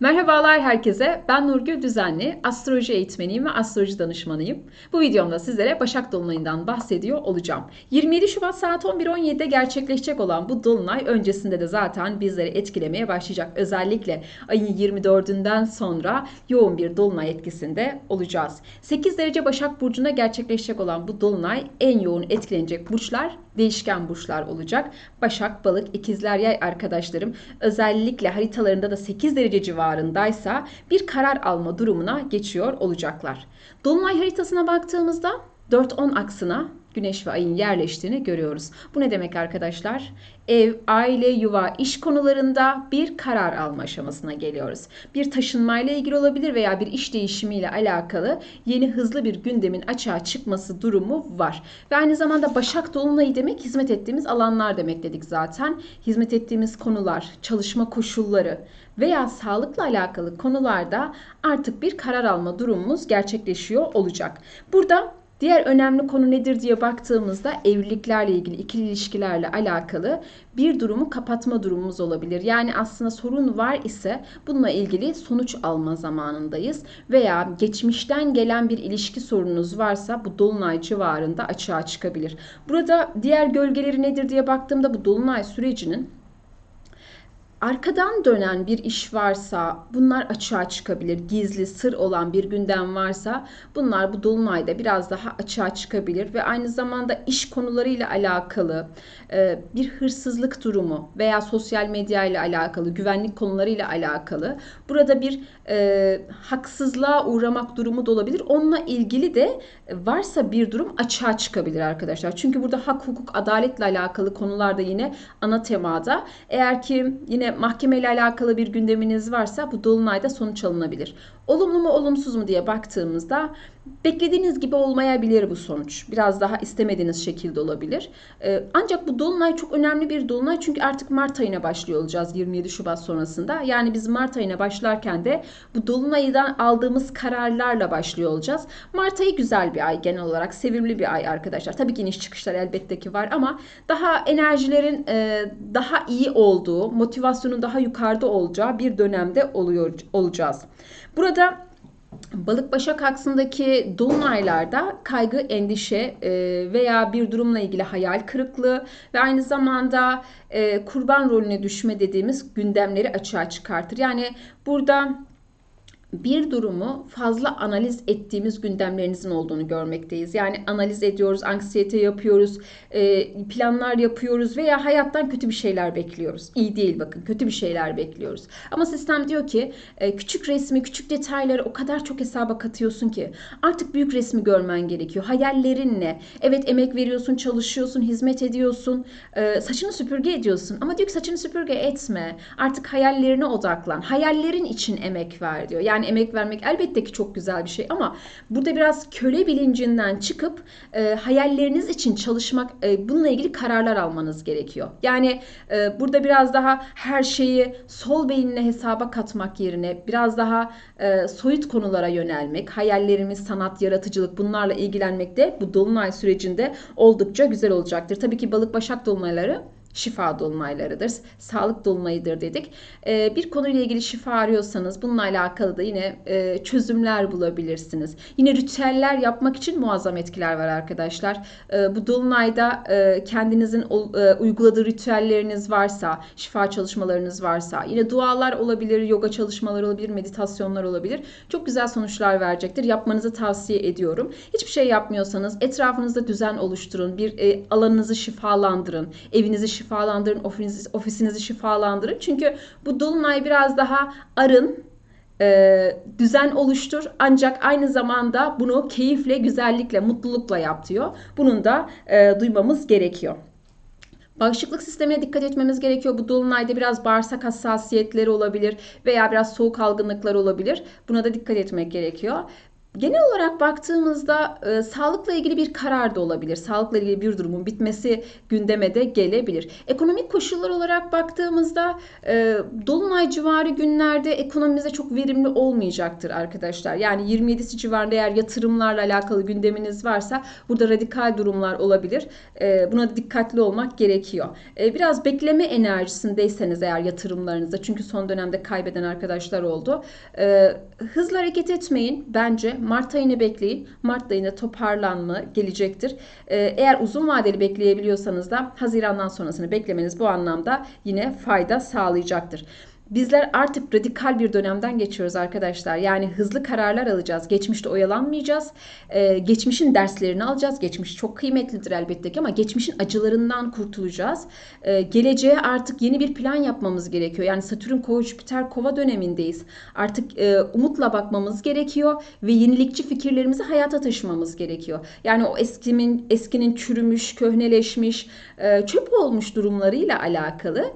Merhabalar herkese. Ben Nurgül Düzenli, astroloji eğitmeniyim ve astroloji danışmanıyım. Bu videomda sizlere Başak Dolunay'ından bahsediyor olacağım. 27 Şubat saat 11.17'de gerçekleşecek olan bu Dolunay öncesinde de zaten bizleri etkilemeye başlayacak. Özellikle ayın 24'ünden sonra yoğun bir Dolunay etkisinde olacağız. 8 derece Başak Burcu'nda gerçekleşecek olan bu Dolunay en yoğun etkilenecek burçlar değişken burçlar olacak. Başak, Balık, İkizler, Yay arkadaşlarım özellikle haritalarında da 8 derece civarındaysa bir karar alma durumuna geçiyor olacaklar. Dolunay haritasına baktığımızda 4-10 aksına Güneş ve Ay'ın yerleştiğini görüyoruz. Bu ne demek arkadaşlar? Ev, aile, yuva, iş konularında bir karar alma aşamasına geliyoruz. Bir taşınmayla ilgili olabilir veya bir iş değişimiyle alakalı yeni hızlı bir gündemin açığa çıkması durumu var. Ve aynı zamanda Başak Dolunayı demek hizmet ettiğimiz alanlar demek dedik zaten. Hizmet ettiğimiz konular, çalışma koşulları veya sağlıkla alakalı konularda artık bir karar alma durumumuz gerçekleşiyor olacak. Burada Diğer önemli konu nedir diye baktığımızda evliliklerle ilgili, ikili ilişkilerle alakalı bir durumu kapatma durumumuz olabilir. Yani aslında sorun var ise bununla ilgili sonuç alma zamanındayız. Veya geçmişten gelen bir ilişki sorununuz varsa bu dolunay civarında açığa çıkabilir. Burada diğer gölgeleri nedir diye baktığımda bu dolunay sürecinin arkadan dönen bir iş varsa bunlar açığa çıkabilir. Gizli, sır olan bir gündem varsa bunlar bu dolunayda biraz daha açığa çıkabilir ve aynı zamanda iş konularıyla alakalı e, bir hırsızlık durumu veya sosyal medya ile alakalı, güvenlik konularıyla alakalı burada bir e, haksızlığa uğramak durumu da olabilir. Onunla ilgili de varsa bir durum açığa çıkabilir arkadaşlar. Çünkü burada hak, hukuk, adaletle alakalı konularda yine ana temada. Eğer ki yine mahkemeyle alakalı bir gündeminiz varsa bu dolunayda sonuç alınabilir. Olumlu mu olumsuz mu diye baktığımızda beklediğiniz gibi olmayabilir bu sonuç. Biraz daha istemediğiniz şekilde olabilir. Ee, ancak bu dolunay çok önemli bir dolunay çünkü artık Mart ayına başlıyor olacağız 27 Şubat sonrasında. Yani biz Mart ayına başlarken de bu dolunaydan aldığımız kararlarla başlıyor olacağız. Mart ayı güzel bir ay genel olarak sevimli bir ay arkadaşlar. Tabii ki iniş çıkışlar elbette ki var ama daha enerjilerin e, daha iyi olduğu, motivasyonun daha yukarıda olacağı bir dönemde oluyor olacağız. Burada Balık Başak aksındaki dolunaylarda kaygı, endişe e, veya bir durumla ilgili hayal kırıklığı ve aynı zamanda e, kurban rolüne düşme dediğimiz gündemleri açığa çıkartır. Yani burada bir durumu fazla analiz ettiğimiz gündemlerinizin olduğunu görmekteyiz. Yani analiz ediyoruz, anksiyete yapıyoruz, e, planlar yapıyoruz veya hayattan kötü bir şeyler bekliyoruz. İyi değil bakın, kötü bir şeyler bekliyoruz. Ama sistem diyor ki e, küçük resmi, küçük detayları o kadar çok hesaba katıyorsun ki artık büyük resmi görmen gerekiyor. Hayallerin ne? Evet emek veriyorsun, çalışıyorsun, hizmet ediyorsun, e, saçını süpürge ediyorsun. Ama diyor ki saçını süpürge etme. Artık hayallerine odaklan. Hayallerin için emek ver diyor. Yani yani emek vermek elbette ki çok güzel bir şey ama burada biraz köle bilincinden çıkıp e, hayalleriniz için çalışmak, e, bununla ilgili kararlar almanız gerekiyor. Yani e, burada biraz daha her şeyi sol beyinle hesaba katmak yerine biraz daha e, soyut konulara yönelmek, hayallerimiz, sanat, yaratıcılık bunlarla ilgilenmek de bu dolunay sürecinde oldukça güzel olacaktır. Tabii ki balık başak dolunayları şifa dolunaylarıdır. Sağlık dolunayıdır dedik. Ee, bir konuyla ilgili şifa arıyorsanız bununla alakalı da yine e, çözümler bulabilirsiniz. Yine ritüeller yapmak için muazzam etkiler var arkadaşlar. Ee, bu dolunayda e, kendinizin e, uyguladığı ritüelleriniz varsa, şifa çalışmalarınız varsa, yine dualar olabilir, yoga çalışmaları olabilir, meditasyonlar olabilir. Çok güzel sonuçlar verecektir. Yapmanızı tavsiye ediyorum. Hiçbir şey yapmıyorsanız etrafınızda düzen oluşturun. Bir alanınızı şifalandırın. Evinizi şifalandırın, ofisinizi, ofisinizi şifalandırın. Çünkü bu dolunay biraz daha arın, e, düzen oluştur ancak aynı zamanda bunu keyifle, güzellikle, mutlulukla yap diyor. Bunun da e, duymamız gerekiyor. Bağışıklık sistemine dikkat etmemiz gerekiyor. Bu dolunayda biraz bağırsak hassasiyetleri olabilir veya biraz soğuk algınlıkları olabilir. Buna da dikkat etmek gerekiyor. Genel olarak baktığımızda e, sağlıkla ilgili bir karar da olabilir. Sağlıkla ilgili bir durumun bitmesi gündeme de gelebilir. Ekonomik koşullar olarak baktığımızda e, dolunay civarı günlerde ekonomimize çok verimli olmayacaktır arkadaşlar. Yani 27'si civarında eğer yatırımlarla alakalı gündeminiz varsa burada radikal durumlar olabilir. E, buna dikkatli olmak gerekiyor. E, biraz bekleme enerjisindeyseniz eğer yatırımlarınızda çünkü son dönemde kaybeden arkadaşlar oldu. E, hızlı hareket etmeyin bence Mart ayını bekleyin. Mart ayında toparlanma gelecektir. Ee, eğer uzun vadeli bekleyebiliyorsanız da Haziran'dan sonrasını beklemeniz bu anlamda yine fayda sağlayacaktır. Bizler artık radikal bir dönemden geçiyoruz arkadaşlar. Yani hızlı kararlar alacağız. Geçmişte oyalanmayacağız. Ee, geçmişin derslerini alacağız. Geçmiş çok kıymetlidir elbette ki ama geçmişin acılarından kurtulacağız. Ee, geleceğe artık yeni bir plan yapmamız gerekiyor. Yani Satürn Kova Jüpiter Kova dönemindeyiz. Artık e, umutla bakmamız gerekiyor ve yenilikçi fikirlerimizi hayata taşımamız gerekiyor. Yani o eskinin eskinin çürümüş, köhneleşmiş, e, çöp olmuş durumlarıyla alakalı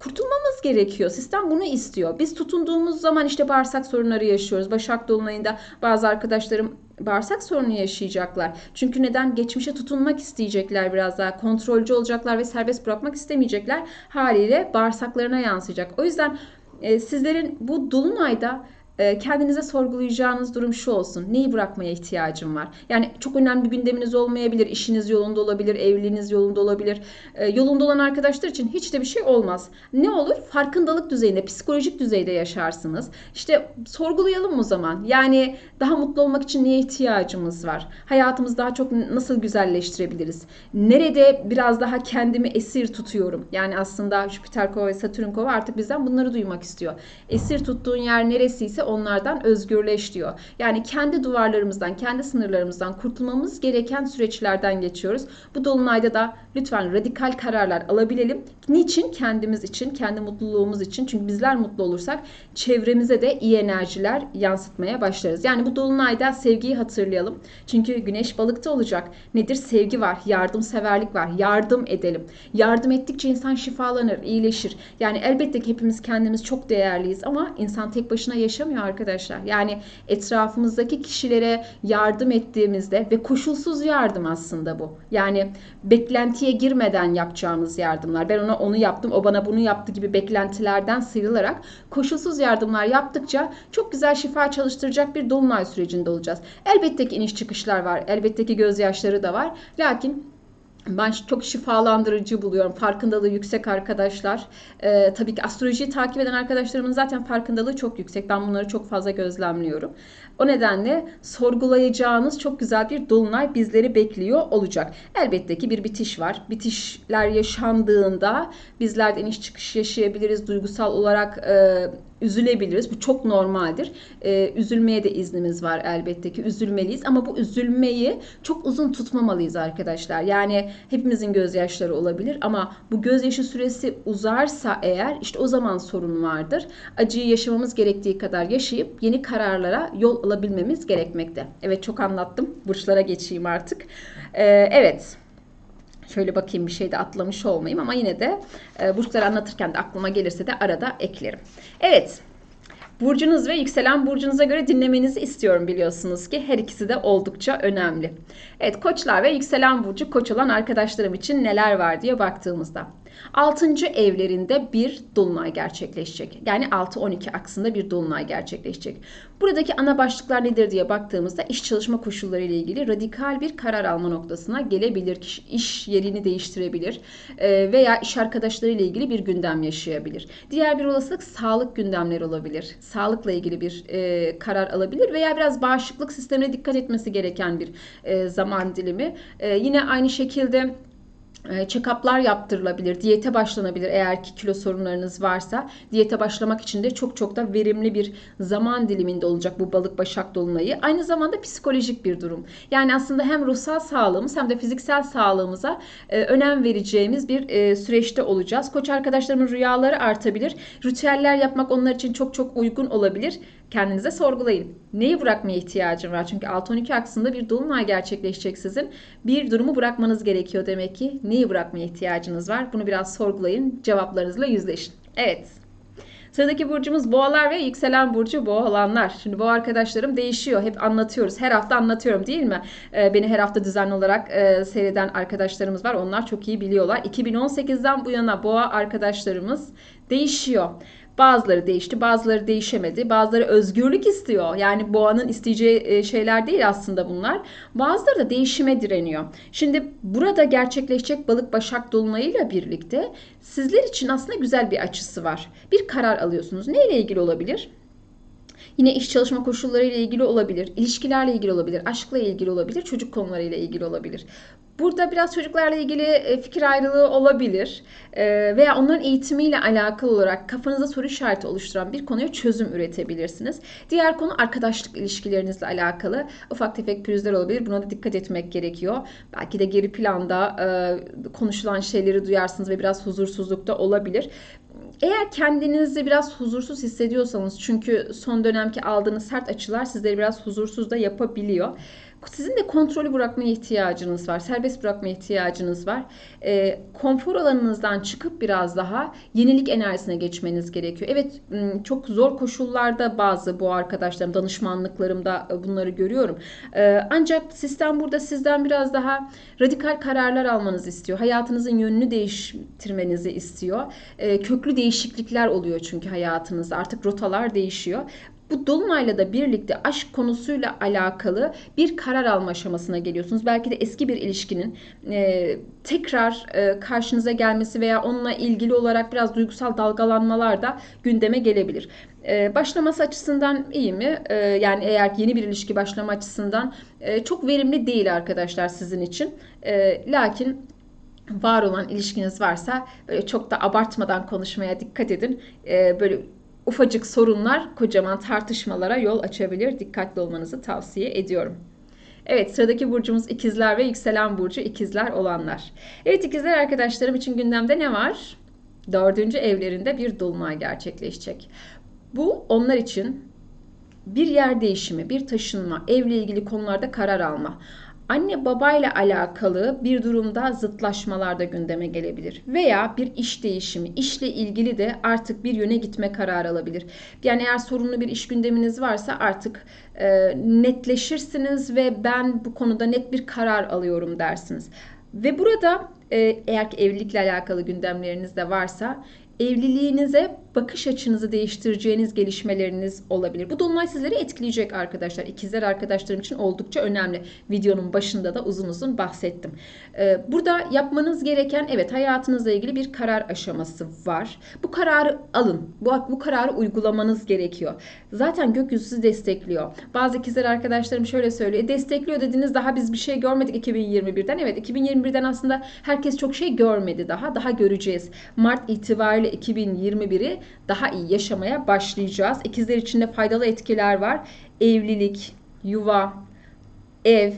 kurtulmamız gerekiyor. Sistem bunu istiyor. Biz tutunduğumuz zaman işte bağırsak sorunları yaşıyoruz. Başak Dolunay'ında bazı arkadaşlarım bağırsak sorunu yaşayacaklar. Çünkü neden? Geçmişe tutunmak isteyecekler biraz daha. Kontrolcü olacaklar ve serbest bırakmak istemeyecekler. Haliyle bağırsaklarına yansıyacak. O yüzden sizlerin bu Dolunay'da kendinize sorgulayacağınız durum şu olsun. Neyi bırakmaya ihtiyacım var? Yani çok önemli bir gündeminiz olmayabilir. İşiniz yolunda olabilir, evliliğiniz yolunda olabilir. Ee, yolunda olan arkadaşlar için hiç de bir şey olmaz. Ne olur? Farkındalık düzeyinde, psikolojik düzeyde yaşarsınız. İşte sorgulayalım o zaman. Yani daha mutlu olmak için neye ihtiyacımız var? Hayatımızı daha çok nasıl güzelleştirebiliriz? Nerede biraz daha kendimi esir tutuyorum? Yani aslında Jüpiter kova ve Satürn kova artık bizden bunları duymak istiyor. Esir tuttuğun yer neresiyse onlardan özgürleş diyor. Yani kendi duvarlarımızdan, kendi sınırlarımızdan kurtulmamız gereken süreçlerden geçiyoruz. Bu dolunayda da lütfen radikal kararlar alabilelim. Niçin? Kendimiz için, kendi mutluluğumuz için. Çünkü bizler mutlu olursak çevremize de iyi enerjiler yansıtmaya başlarız. Yani bu dolunayda sevgiyi hatırlayalım. Çünkü güneş balıkta olacak. Nedir? Sevgi var, yardımseverlik var. Yardım edelim. Yardım ettikçe insan şifalanır, iyileşir. Yani elbette ki hepimiz kendimiz çok değerliyiz ama insan tek başına yaşamıyor olmuyor arkadaşlar. Yani etrafımızdaki kişilere yardım ettiğimizde ve koşulsuz yardım aslında bu. Yani beklentiye girmeden yapacağımız yardımlar. Ben ona onu yaptım, o bana bunu yaptı gibi beklentilerden sıyrılarak koşulsuz yardımlar yaptıkça çok güzel şifa çalıştıracak bir dolunay sürecinde olacağız. Elbette ki iniş çıkışlar var. Elbette ki gözyaşları da var. Lakin ben çok şifalandırıcı buluyorum. Farkındalığı yüksek arkadaşlar. Ee, tabii ki astrolojiyi takip eden arkadaşlarımın zaten farkındalığı çok yüksek. Ben bunları çok fazla gözlemliyorum. O nedenle sorgulayacağınız çok güzel bir dolunay bizleri bekliyor olacak. Elbette ki bir bitiş var. Bitişler yaşandığında bizler de iniş çıkış yaşayabiliriz. Duygusal olarak e, üzülebiliriz. Bu çok normaldir. Ee, üzülmeye de iznimiz var elbette ki. Üzülmeliyiz ama bu üzülmeyi çok uzun tutmamalıyız arkadaşlar. Yani hepimizin gözyaşları olabilir ama bu gözyaşı süresi uzarsa eğer işte o zaman sorun vardır. Acıyı yaşamamız gerektiği kadar yaşayıp yeni kararlara yol alabilmemiz gerekmekte. Evet çok anlattım. Burçlara geçeyim artık. Ee, evet. Şöyle bakayım bir şey de atlamış olmayayım ama yine de e, burçları anlatırken de aklıma gelirse de arada eklerim. Evet. Burcunuz ve yükselen burcunuza göre dinlemenizi istiyorum biliyorsunuz ki her ikisi de oldukça önemli. Evet koçlar ve yükselen burcu koç olan arkadaşlarım için neler var diye baktığımızda. 6. evlerinde bir dolunay gerçekleşecek. Yani 6-12 aksında bir dolunay gerçekleşecek. Buradaki ana başlıklar nedir diye baktığımızda iş çalışma koşulları ile ilgili radikal bir karar alma noktasına gelebilir. İş yerini değiştirebilir e, veya iş arkadaşları ile ilgili bir gündem yaşayabilir. Diğer bir olasılık sağlık gündemleri olabilir. Sağlıkla ilgili bir e, karar alabilir veya biraz bağışıklık sistemine dikkat etmesi gereken bir e, zaman dilimi. Yine aynı şekilde check-up'lar yaptırılabilir, diyete başlanabilir eğer ki kilo sorunlarınız varsa. Diyete başlamak için de çok çok da verimli bir zaman diliminde olacak bu balık başak dolunayı. Aynı zamanda psikolojik bir durum. Yani aslında hem ruhsal sağlığımız hem de fiziksel sağlığımıza e, önem vereceğimiz bir e, süreçte olacağız. Koç arkadaşlarımın rüyaları artabilir. Ritüeller yapmak onlar için çok çok uygun olabilir kendinize sorgulayın. Neyi bırakmaya ihtiyacım var? Çünkü 6-12 aksında bir dolunay gerçekleşecek sizin. Bir durumu bırakmanız gerekiyor demek ki. Neyi bırakmaya ihtiyacınız var? Bunu biraz sorgulayın. Cevaplarınızla yüzleşin. Evet. Sıradaki burcumuz boğalar ve yükselen burcu boğalanlar. Şimdi bu arkadaşlarım değişiyor. Hep anlatıyoruz. Her hafta anlatıyorum değil mi? Ee, beni her hafta düzenli olarak e, seyreden arkadaşlarımız var. Onlar çok iyi biliyorlar. 2018'den bu yana boğa arkadaşlarımız değişiyor. Bazıları değişti, bazıları değişemedi. Bazıları özgürlük istiyor. Yani boğanın isteyeceği e, şeyler değil aslında bunlar. Bazıları da değişime direniyor. Şimdi burada gerçekleşecek balık başak dolunayıyla birlikte sizler için aslında güzel bir açısı var. Bir karar alıyorsunuz. Neyle ilgili olabilir? Yine iş çalışma koşulları ile ilgili olabilir, ilişkilerle ilgili olabilir, aşkla ilgili olabilir, çocuk konularıyla ilgili olabilir. Burada biraz çocuklarla ilgili e, fikir ayrılığı olabilir e, veya onların eğitimiyle alakalı olarak kafanızda soru işareti oluşturan bir konuya çözüm üretebilirsiniz. Diğer konu arkadaşlık ilişkilerinizle alakalı ufak tefek pürüzler olabilir. Buna da dikkat etmek gerekiyor. Belki de geri planda e, konuşulan şeyleri duyarsınız ve biraz huzursuzluk da olabilir. Eğer kendinizi biraz huzursuz hissediyorsanız çünkü son dönemki aldığınız sert açılar sizleri biraz huzursuz da yapabiliyor. Sizin de kontrolü bırakmaya ihtiyacınız var. Serbest bırakmaya ihtiyacınız var. E, konfor alanınızdan çıkıp biraz daha yenilik enerjisine geçmeniz gerekiyor. Evet çok zor koşullarda bazı bu arkadaşlarım danışmanlıklarımda e, bunları görüyorum. E, ancak sistem burada sizden biraz daha radikal kararlar almanızı istiyor. Hayatınızın yönünü değiştirmenizi istiyor. E, köklü değişiklikler oluyor çünkü hayatınızda. Artık rotalar değişiyor. Bu dolunayla da birlikte aşk konusuyla alakalı bir karar alma aşamasına geliyorsunuz. Belki de eski bir ilişkinin e, tekrar e, karşınıza gelmesi veya onunla ilgili olarak biraz duygusal dalgalanmalar da gündeme gelebilir. E, başlaması açısından iyi mi? E, yani eğer yeni bir ilişki başlama açısından e, çok verimli değil arkadaşlar sizin için. E, lakin var olan ilişkiniz varsa böyle çok da abartmadan konuşmaya dikkat edin. E, böyle ufacık sorunlar kocaman tartışmalara yol açabilir. Dikkatli olmanızı tavsiye ediyorum. Evet sıradaki burcumuz ikizler ve yükselen burcu ikizler olanlar. Evet ikizler arkadaşlarım için gündemde ne var? Dördüncü evlerinde bir dolunay gerçekleşecek. Bu onlar için bir yer değişimi, bir taşınma, evle ilgili konularda karar alma, anne babayla alakalı bir durumda zıtlaşmalar da gündeme gelebilir. Veya bir iş değişimi, işle ilgili de artık bir yöne gitme kararı alabilir. Yani eğer sorunlu bir iş gündeminiz varsa artık e, netleşirsiniz ve ben bu konuda net bir karar alıyorum dersiniz. Ve burada e, eğer ki evlilikle alakalı gündemleriniz de varsa evliliğinize bakış açınızı değiştireceğiniz gelişmeleriniz olabilir. Bu dolunay sizleri etkileyecek arkadaşlar. İkizler arkadaşlarım için oldukça önemli. Videonun başında da uzun uzun bahsettim. Ee, burada yapmanız gereken evet hayatınızla ilgili bir karar aşaması var. Bu kararı alın. Bu, bu kararı uygulamanız gerekiyor. Zaten gökyüzü sizi destekliyor. Bazı ikizler arkadaşlarım şöyle söylüyor. E, destekliyor dediniz daha biz bir şey görmedik 2021'den. Evet 2021'den aslında herkes çok şey görmedi daha. Daha göreceğiz. Mart itibariyle 2021'i daha iyi yaşamaya başlayacağız. İkizler için de faydalı etkiler var. Evlilik, yuva, ev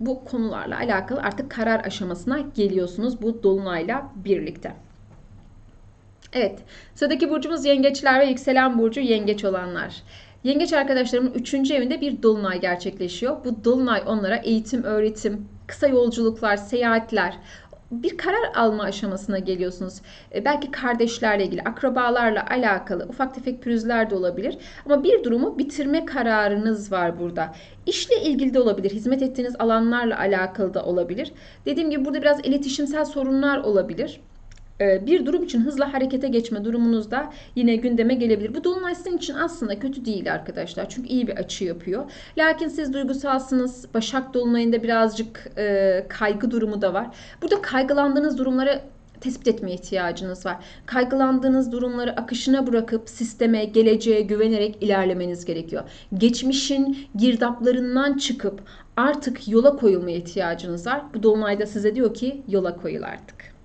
bu konularla alakalı artık karar aşamasına geliyorsunuz bu dolunayla birlikte. Evet, sıradaki burcumuz yengeçler ve yükselen burcu yengeç olanlar. Yengeç arkadaşlarımın 3. evinde bir dolunay gerçekleşiyor. Bu dolunay onlara eğitim, öğretim, kısa yolculuklar, seyahatler, bir karar alma aşamasına geliyorsunuz. E, belki kardeşlerle ilgili, akrabalarla alakalı ufak tefek pürüzler de olabilir. Ama bir durumu bitirme kararınız var burada. İşle ilgili de olabilir, hizmet ettiğiniz alanlarla alakalı da olabilir. Dediğim gibi burada biraz iletişimsel sorunlar olabilir. Ee, bir durum için hızla harekete geçme durumunuzda yine gündeme gelebilir. Bu dolunay sizin için aslında kötü değil arkadaşlar. Çünkü iyi bir açı yapıyor. Lakin siz duygusalsınız. Başak dolunayında birazcık e, kaygı durumu da var. Burada kaygılandığınız durumları tespit etmeye ihtiyacınız var. Kaygılandığınız durumları akışına bırakıp sisteme, geleceğe güvenerek ilerlemeniz gerekiyor. Geçmişin girdaplarından çıkıp artık yola koyulmaya ihtiyacınız var. Bu dolunayda size diyor ki yola koyul artık.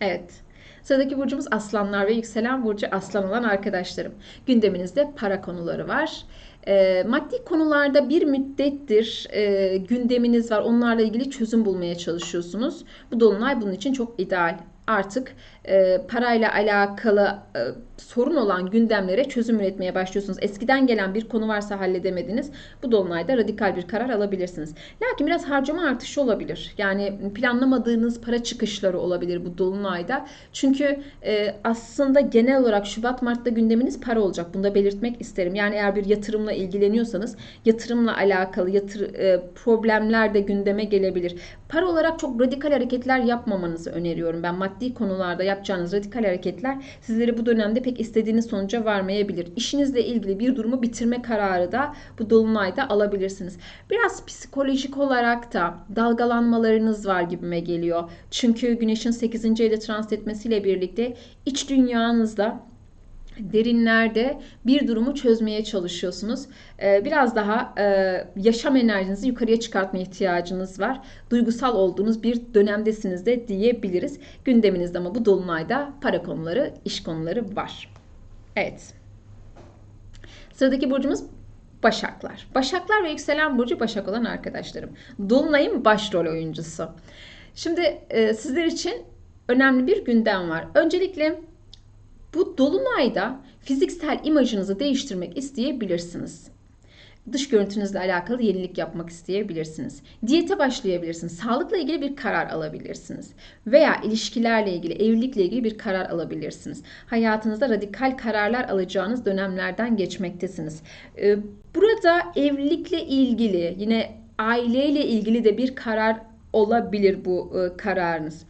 Evet. Sıradaki burcumuz aslanlar ve yükselen burcu aslan olan arkadaşlarım. Gündeminizde para konuları var. E, maddi konularda bir müddettir e, gündeminiz var. Onlarla ilgili çözüm bulmaya çalışıyorsunuz. Bu dolunay bunun için çok ideal. Artık e, parayla alakalı e, sorun olan gündemlere çözüm üretmeye başlıyorsunuz. Eskiden gelen bir konu varsa halledemediniz. Bu dolunayda radikal bir karar alabilirsiniz. Lakin biraz harcama artışı olabilir. Yani planlamadığınız para çıkışları olabilir bu dolunayda. Çünkü e, aslında genel olarak Şubat Mart'ta gündeminiz para olacak. Bunu da belirtmek isterim. Yani eğer bir yatırımla ilgileniyorsanız yatırımla alakalı yatır, e, problemler de gündeme gelebilir. Para olarak çok radikal hareketler yapmamanızı öneriyorum. Ben maddi konularda yapacağınız radikal hareketler sizleri bu dönemde pek istediğiniz sonuca varmayabilir. İşinizle ilgili bir durumu bitirme kararı da bu dolunayda alabilirsiniz. Biraz psikolojik olarak da dalgalanmalarınız var gibime geliyor. Çünkü güneşin 8. evde transit etmesiyle birlikte iç dünyanızda derinlerde bir durumu çözmeye çalışıyorsunuz. Ee, biraz daha e, yaşam enerjinizi yukarıya çıkartma ihtiyacınız var. Duygusal olduğunuz bir dönemdesiniz de diyebiliriz. Gündeminizde ama bu dolunayda para konuları, iş konuları var. Evet. Sıradaki burcumuz Başaklar. Başaklar ve yükselen burcu Başak olan arkadaşlarım. Dolunay'ın başrol oyuncusu. Şimdi e, sizler için önemli bir gündem var. Öncelikle bu dolunayda fiziksel imajınızı değiştirmek isteyebilirsiniz. Dış görüntünüzle alakalı yenilik yapmak isteyebilirsiniz. Diyete başlayabilirsiniz. Sağlıkla ilgili bir karar alabilirsiniz. Veya ilişkilerle ilgili, evlilikle ilgili bir karar alabilirsiniz. Hayatınızda radikal kararlar alacağınız dönemlerden geçmektesiniz. Ee, burada evlilikle ilgili, yine aileyle ilgili de bir karar olabilir bu e, kararınız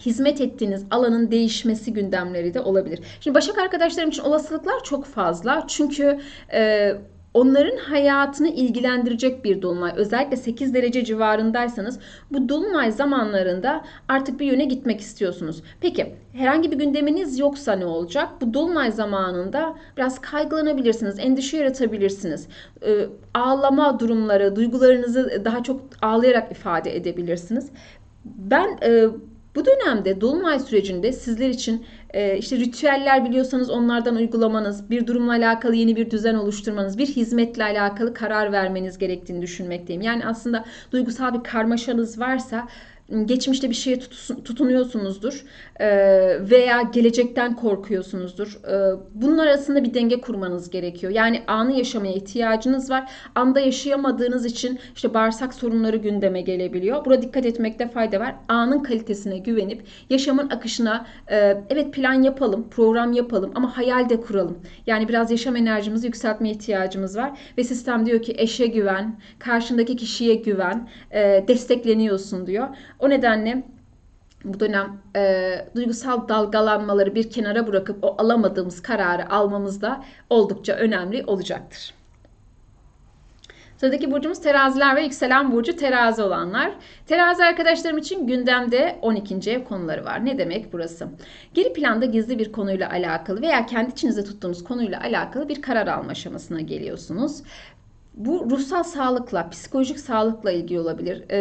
hizmet ettiğiniz alanın değişmesi gündemleri de olabilir. Şimdi Başak arkadaşlarım için olasılıklar çok fazla. Çünkü e, onların hayatını ilgilendirecek bir dolunay. Özellikle 8 derece civarındaysanız bu dolunay zamanlarında artık bir yöne gitmek istiyorsunuz. Peki herhangi bir gündeminiz yoksa ne olacak? Bu dolunay zamanında biraz kaygılanabilirsiniz, endişe yaratabilirsiniz. Ee, ağlama durumları, duygularınızı daha çok ağlayarak ifade edebilirsiniz. Ben e, bu dönemde dolunay sürecinde sizler için e, işte ritüeller biliyorsanız onlardan uygulamanız, bir durumla alakalı yeni bir düzen oluşturmanız, bir hizmetle alakalı karar vermeniz gerektiğini düşünmekteyim. Yani aslında duygusal bir karmaşanız varsa geçmişte bir şeye tutunuyorsunuzdur veya gelecekten korkuyorsunuzdur. Bunun arasında bir denge kurmanız gerekiyor. Yani anı yaşamaya ihtiyacınız var. Anda yaşayamadığınız için işte bağırsak sorunları gündeme gelebiliyor. Burada dikkat etmekte fayda var. Anın kalitesine güvenip yaşamın akışına evet plan yapalım, program yapalım ama hayal de kuralım. Yani biraz yaşam enerjimizi yükseltmeye ihtiyacımız var ve sistem diyor ki eşe güven, karşındaki kişiye güven, destekleniyorsun diyor. O nedenle bu dönem e, duygusal dalgalanmaları bir kenara bırakıp o alamadığımız kararı almamız da oldukça önemli olacaktır. Sıradaki burcumuz teraziler ve yükselen burcu terazi olanlar. Terazi arkadaşlarım için gündemde 12. ev konuları var. Ne demek burası? Geri planda gizli bir konuyla alakalı veya kendi içinizde tuttuğunuz konuyla alakalı bir karar alma aşamasına geliyorsunuz. Bu ruhsal sağlıkla, psikolojik sağlıkla ilgili olabilir. E,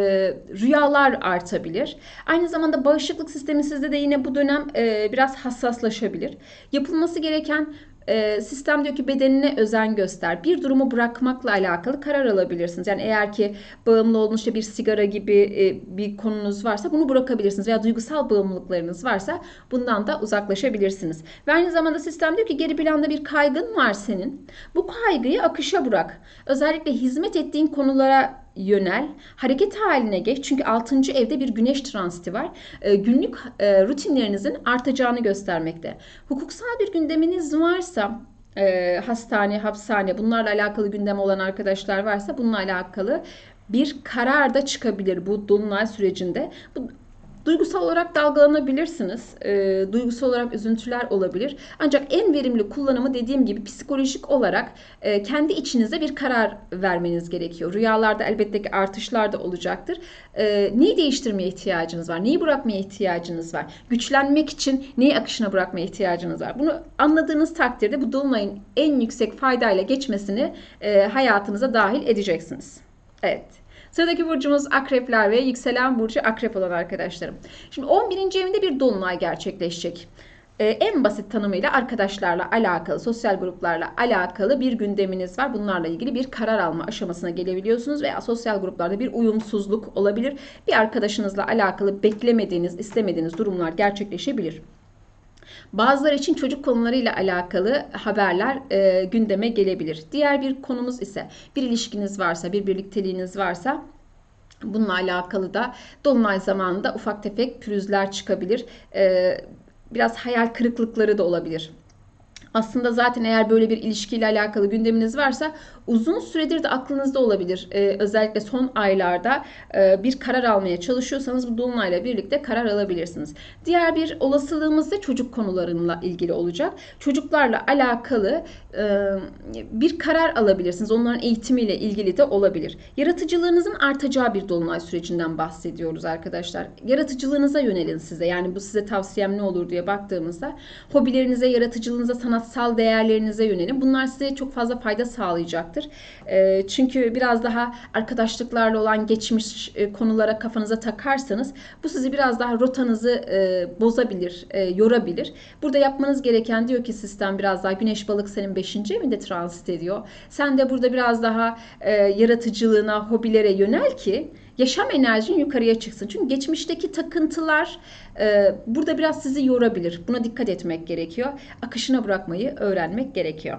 rüyalar artabilir. Aynı zamanda bağışıklık sistemi sizde de yine bu dönem e, biraz hassaslaşabilir. Yapılması gereken e, sistem diyor ki bedenine özen göster. Bir durumu bırakmakla alakalı karar alabilirsiniz. Yani eğer ki bağımlı işte bir sigara gibi e, bir konunuz varsa bunu bırakabilirsiniz. Veya duygusal bağımlılıklarınız varsa bundan da uzaklaşabilirsiniz. Ve aynı zamanda sistem diyor ki geri planda bir kaygın var senin. Bu kaygıyı akışa bırak. Özellikle hizmet ettiğin konulara yönel. Hareket haline geç. Çünkü 6. evde bir güneş transiti var. E, günlük e, rutinlerinizin artacağını göstermekte. Hukuksal bir gündeminiz varsa e, hastane, hapishane bunlarla alakalı gündem olan arkadaşlar varsa bununla alakalı bir karar da çıkabilir bu dolunay sürecinde. Bu Duygusal olarak dalgalanabilirsiniz. E, duygusal olarak üzüntüler olabilir. Ancak en verimli kullanımı dediğim gibi psikolojik olarak e, kendi içinize bir karar vermeniz gerekiyor. Rüyalarda elbette ki artışlar da olacaktır. E, neyi değiştirmeye ihtiyacınız var? Neyi bırakmaya ihtiyacınız var? Güçlenmek için neyi akışına bırakmaya ihtiyacınız var? Bunu anladığınız takdirde bu dolunayın en yüksek faydayla geçmesini e, hayatınıza dahil edeceksiniz. Evet. Sıradaki burcumuz akrepler ve yükselen burcu akrep olan arkadaşlarım. Şimdi 11. evinde bir dolunay gerçekleşecek. e, en basit tanımıyla arkadaşlarla alakalı, sosyal gruplarla alakalı bir gündeminiz var. Bunlarla ilgili bir karar alma aşamasına gelebiliyorsunuz veya sosyal gruplarda bir uyumsuzluk olabilir. Bir arkadaşınızla alakalı beklemediğiniz, istemediğiniz durumlar gerçekleşebilir. Bazıları için çocuk konularıyla alakalı haberler e, gündeme gelebilir. Diğer bir konumuz ise bir ilişkiniz varsa, bir birlikteliğiniz varsa bununla alakalı da dolunay zamanında ufak tefek pürüzler çıkabilir. E, biraz hayal kırıklıkları da olabilir. Aslında zaten eğer böyle bir ilişkiyle alakalı gündeminiz varsa uzun süredir de aklınızda olabilir. Ee, özellikle son aylarda e, bir karar almaya çalışıyorsanız bu dolunayla birlikte karar alabilirsiniz. Diğer bir olasılığımız da çocuk konularıyla ilgili olacak. Çocuklarla alakalı e, bir karar alabilirsiniz. Onların eğitimiyle ilgili de olabilir. Yaratıcılığınızın artacağı bir dolunay sürecinden bahsediyoruz arkadaşlar. Yaratıcılığınıza yönelin size. Yani bu size tavsiyem ne olur diye baktığımızda hobilerinize, yaratıcılığınıza, sanatsal değerlerinize yönelin. Bunlar size çok fazla fayda sağlayacaktır. E, çünkü biraz daha arkadaşlıklarla olan geçmiş e, konulara kafanıza takarsanız bu sizi biraz daha rotanızı e, bozabilir, e, yorabilir. Burada yapmanız gereken diyor ki sistem biraz daha güneş balık senin 5. evinde transit ediyor. Sen de burada biraz daha e, yaratıcılığına, hobilere yönel ki yaşam enerjin yukarıya çıksın. Çünkü geçmişteki takıntılar e, burada biraz sizi yorabilir. Buna dikkat etmek gerekiyor. Akışına bırakmayı öğrenmek gerekiyor.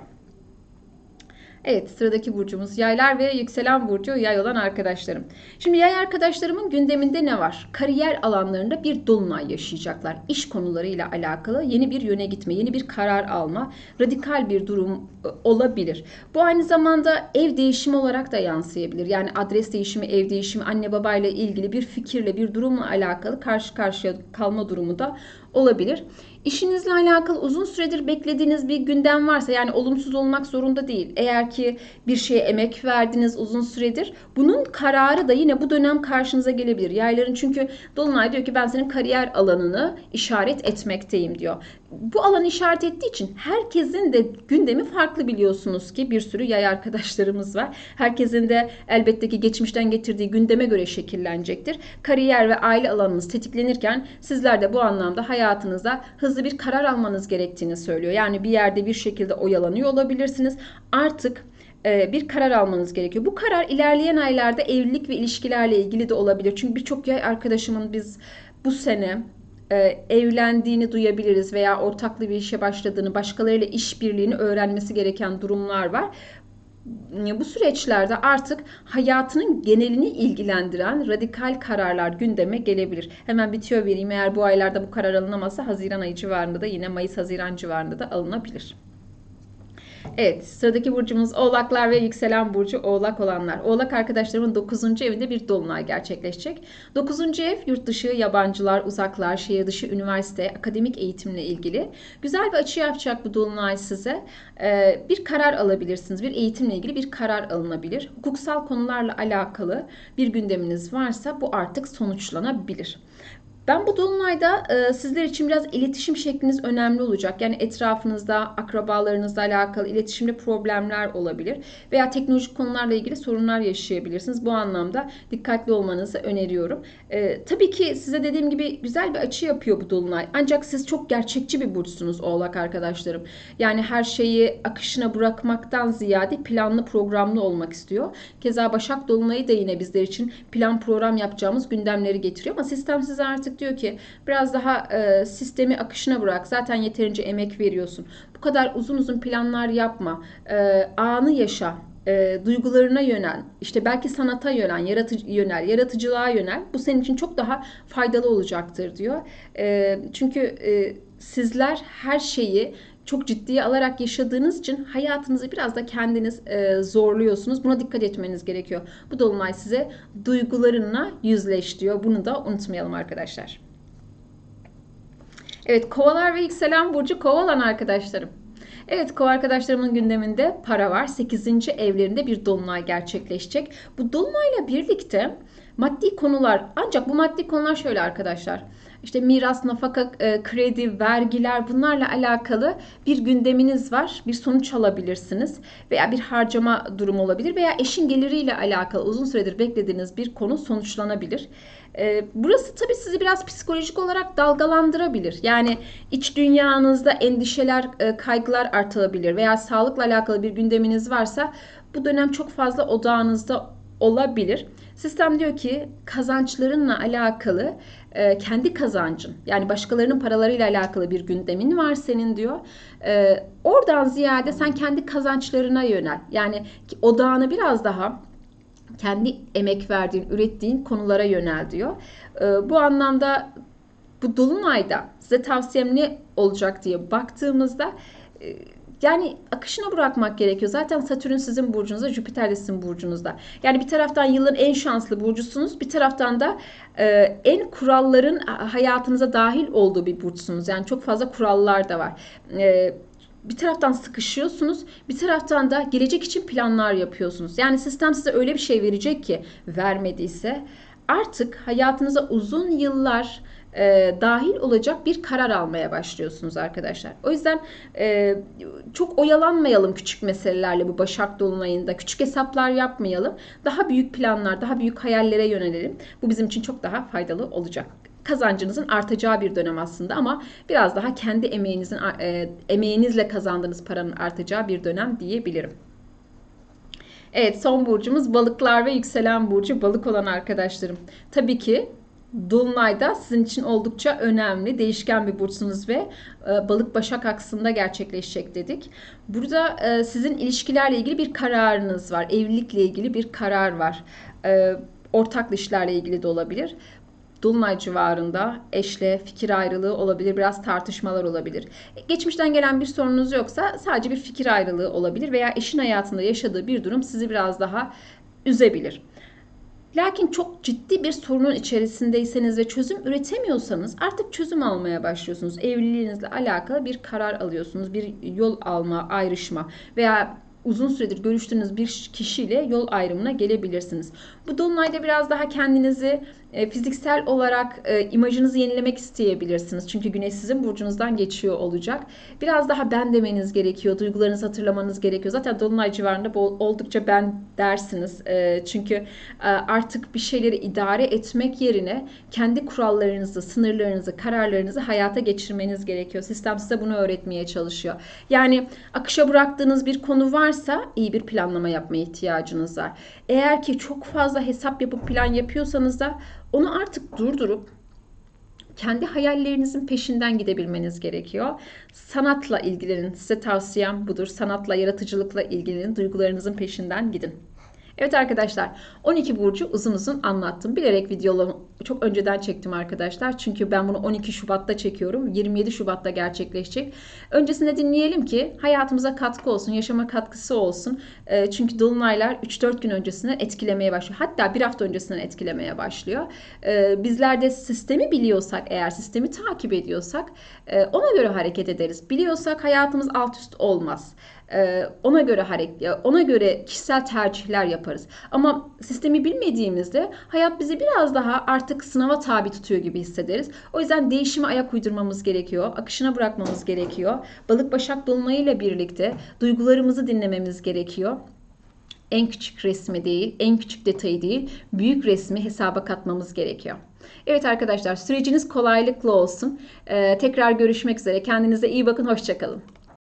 Evet sıradaki burcumuz yaylar ve yükselen burcu yay olan arkadaşlarım. Şimdi yay arkadaşlarımın gündeminde ne var? Kariyer alanlarında bir dolunay yaşayacaklar. İş konularıyla alakalı yeni bir yöne gitme, yeni bir karar alma, radikal bir durum e, olabilir. Bu aynı zamanda ev değişimi olarak da yansıyabilir. Yani adres değişimi, ev değişimi, anne babayla ilgili bir fikirle, bir durumla alakalı karşı karşıya kalma durumu da olabilir. İşinizle alakalı uzun süredir beklediğiniz bir gündem varsa yani olumsuz olmak zorunda değil. Eğer ki bir şeye emek verdiniz uzun süredir bunun kararı da yine bu dönem karşınıza gelebilir. Yayların çünkü Dolunay diyor ki ben senin kariyer alanını işaret etmekteyim diyor bu alanı işaret ettiği için herkesin de gündemi farklı biliyorsunuz ki bir sürü yay arkadaşlarımız var. Herkesin de elbette ki geçmişten getirdiği gündeme göre şekillenecektir. Kariyer ve aile alanınız tetiklenirken sizler de bu anlamda hayatınızda hızlı bir karar almanız gerektiğini söylüyor. Yani bir yerde bir şekilde oyalanıyor olabilirsiniz. Artık e, bir karar almanız gerekiyor. Bu karar ilerleyen aylarda evlilik ve ilişkilerle ilgili de olabilir. Çünkü birçok yay arkadaşımın biz bu sene e, evlendiğini duyabiliriz veya ortaklı bir işe başladığını, başkalarıyla işbirliğini öğrenmesi gereken durumlar var. Bu süreçlerde artık hayatının genelini ilgilendiren radikal kararlar gündeme gelebilir. Hemen bitiyor vereyim. Eğer bu aylarda bu karar alınamazsa Haziran ayı civarında da yine Mayıs-Haziran civarında da alınabilir. Evet sıradaki burcumuz oğlaklar ve yükselen burcu oğlak olanlar. Oğlak arkadaşlarımın 9. evinde bir dolunay gerçekleşecek. 9. ev yurt dışı, yabancılar, uzaklar, şehir dışı, üniversite, akademik eğitimle ilgili. Güzel bir açı yapacak bu dolunay size. Ee, bir karar alabilirsiniz. Bir eğitimle ilgili bir karar alınabilir. Hukuksal konularla alakalı bir gündeminiz varsa bu artık sonuçlanabilir. Ben bu dolunayda e, sizler için biraz iletişim şekliniz önemli olacak. Yani etrafınızda, akrabalarınızla alakalı iletişimde problemler olabilir veya teknolojik konularla ilgili sorunlar yaşayabilirsiniz. Bu anlamda dikkatli olmanızı öneriyorum. E, tabii ki size dediğim gibi güzel bir açı yapıyor bu dolunay. Ancak siz çok gerçekçi bir burçsunuz Oğlak arkadaşlarım. Yani her şeyi akışına bırakmaktan ziyade planlı programlı olmak istiyor. Keza Başak dolunayı da yine bizler için plan program yapacağımız gündemleri getiriyor ama sistem size artık diyor ki biraz daha e, sistemi akışına bırak. Zaten yeterince emek veriyorsun. Bu kadar uzun uzun planlar yapma. E, anı yaşa e, duygularına yönel, işte belki sanata yönel, yaratıcı yönel, yaratıcılığa yönel. Bu senin için çok daha faydalı olacaktır diyor. E, çünkü e, sizler her şeyi çok ciddiye alarak yaşadığınız için hayatınızı biraz da kendiniz e, zorluyorsunuz. Buna dikkat etmeniz gerekiyor. Bu dolunay size duygularına yüzleş diyor. Bunu da unutmayalım arkadaşlar. Evet kovalar ve yükselen burcu kova olan arkadaşlarım. Evet kova arkadaşlarımın gündeminde para var. 8. evlerinde bir dolunay gerçekleşecek. Bu dolunayla birlikte maddi konular ancak bu maddi konular şöyle arkadaşlar. İşte miras, nafaka, e, kredi, vergiler bunlarla alakalı bir gündeminiz var. Bir sonuç alabilirsiniz veya bir harcama durumu olabilir veya eşin geliriyle alakalı uzun süredir beklediğiniz bir konu sonuçlanabilir. E, burası tabii sizi biraz psikolojik olarak dalgalandırabilir. Yani iç dünyanızda endişeler, e, kaygılar artabilir veya sağlıkla alakalı bir gündeminiz varsa bu dönem çok fazla odağınızda olabilir. Sistem diyor ki kazançlarınla alakalı e, kendi kazancın yani başkalarının paralarıyla alakalı bir gündemin var senin diyor. E, oradan ziyade sen kendi kazançlarına yönel. Yani odağını biraz daha kendi emek verdiğin, ürettiğin konulara yönel diyor. E, bu anlamda bu dolunayda size tavsiyem ne olacak diye baktığımızda yani akışına bırakmak gerekiyor. Zaten Satürn sizin burcunuzda, Jüpiter de sizin burcunuzda. Yani bir taraftan yılın en şanslı burcusunuz, bir taraftan da e, en kuralların hayatınıza dahil olduğu bir burçsunuz. Yani çok fazla kurallar da var. E, bir taraftan sıkışıyorsunuz, bir taraftan da gelecek için planlar yapıyorsunuz. Yani sistem size öyle bir şey verecek ki vermediyse artık hayatınıza uzun yıllar e, dahil olacak bir karar almaya başlıyorsunuz arkadaşlar. O yüzden e, çok oyalanmayalım küçük meselelerle bu Başak Dolunay'ında. Küçük hesaplar yapmayalım. Daha büyük planlar, daha büyük hayallere yönelelim. Bu bizim için çok daha faydalı olacak kazancınızın artacağı bir dönem aslında ama biraz daha kendi emeğinizin e, emeğinizle kazandığınız paranın artacağı bir dönem diyebilirim. Evet son burcumuz balıklar ve yükselen burcu balık olan arkadaşlarım. Tabii ki Dolunay'da sizin için oldukça önemli, değişken bir burçsunuz ve e, balık başak aksında gerçekleşecek dedik. Burada e, sizin ilişkilerle ilgili bir kararınız var, evlilikle ilgili bir karar var. E, ortaklı işlerle ilgili de olabilir. Dolunay civarında eşle fikir ayrılığı olabilir, biraz tartışmalar olabilir. Geçmişten gelen bir sorununuz yoksa sadece bir fikir ayrılığı olabilir veya eşin hayatında yaşadığı bir durum sizi biraz daha üzebilir. Lakin çok ciddi bir sorunun içerisindeyseniz ve çözüm üretemiyorsanız artık çözüm almaya başlıyorsunuz. Evliliğinizle alakalı bir karar alıyorsunuz. Bir yol alma, ayrışma veya uzun süredir görüştüğünüz bir kişiyle yol ayrımına gelebilirsiniz. Bu dolunayda biraz daha kendinizi e, fiziksel olarak e, imajınızı yenilemek isteyebilirsiniz. Çünkü güneş sizin burcunuzdan geçiyor olacak. Biraz daha ben demeniz gerekiyor. Duygularınızı hatırlamanız gerekiyor. Zaten dolunay civarında bol, oldukça ben dersiniz. E, çünkü e, artık bir şeyleri idare etmek yerine kendi kurallarınızı, sınırlarınızı, kararlarınızı hayata geçirmeniz gerekiyor. Sistem size bunu öğretmeye çalışıyor. Yani akışa bıraktığınız bir konu varsa iyi bir planlama yapmaya ihtiyacınız var. Eğer ki çok fazla hesap yapıp plan yapıyorsanız da onu artık durdurup kendi hayallerinizin peşinden gidebilmeniz gerekiyor. Sanatla ilgilenin. Size tavsiyem budur. Sanatla, yaratıcılıkla ilgilenin. Duygularınızın peşinden gidin. Evet arkadaşlar 12 burcu uzun uzun anlattım. Bilerek videoları çok önceden çektim arkadaşlar. Çünkü ben bunu 12 Şubat'ta çekiyorum. 27 Şubat'ta gerçekleşecek. Öncesinde dinleyelim ki hayatımıza katkı olsun, yaşama katkısı olsun. Ee, çünkü dolunaylar 3-4 gün öncesinden etkilemeye başlıyor. Hatta bir hafta öncesinden etkilemeye başlıyor. Ee, bizler de sistemi biliyorsak, eğer sistemi takip ediyorsak e, ona göre hareket ederiz. Biliyorsak hayatımız alt üst olmaz. Ee, ona göre hareket, ona göre kişisel tercihler yaparız. Ama sistemi bilmediğimizde hayat bizi biraz daha artık sınava tabi tutuyor gibi hissederiz. O yüzden değişime ayak uydurmamız gerekiyor. Akışına bırakmamız gerekiyor. Balık başak dolunayıyla birlikte duygularımızı dinlememiz gerekiyor en küçük resmi değil, en küçük detayı değil, büyük resmi hesaba katmamız gerekiyor. Evet arkadaşlar süreciniz kolaylıkla olsun. Ee, tekrar görüşmek üzere. Kendinize iyi bakın. Hoşçakalın.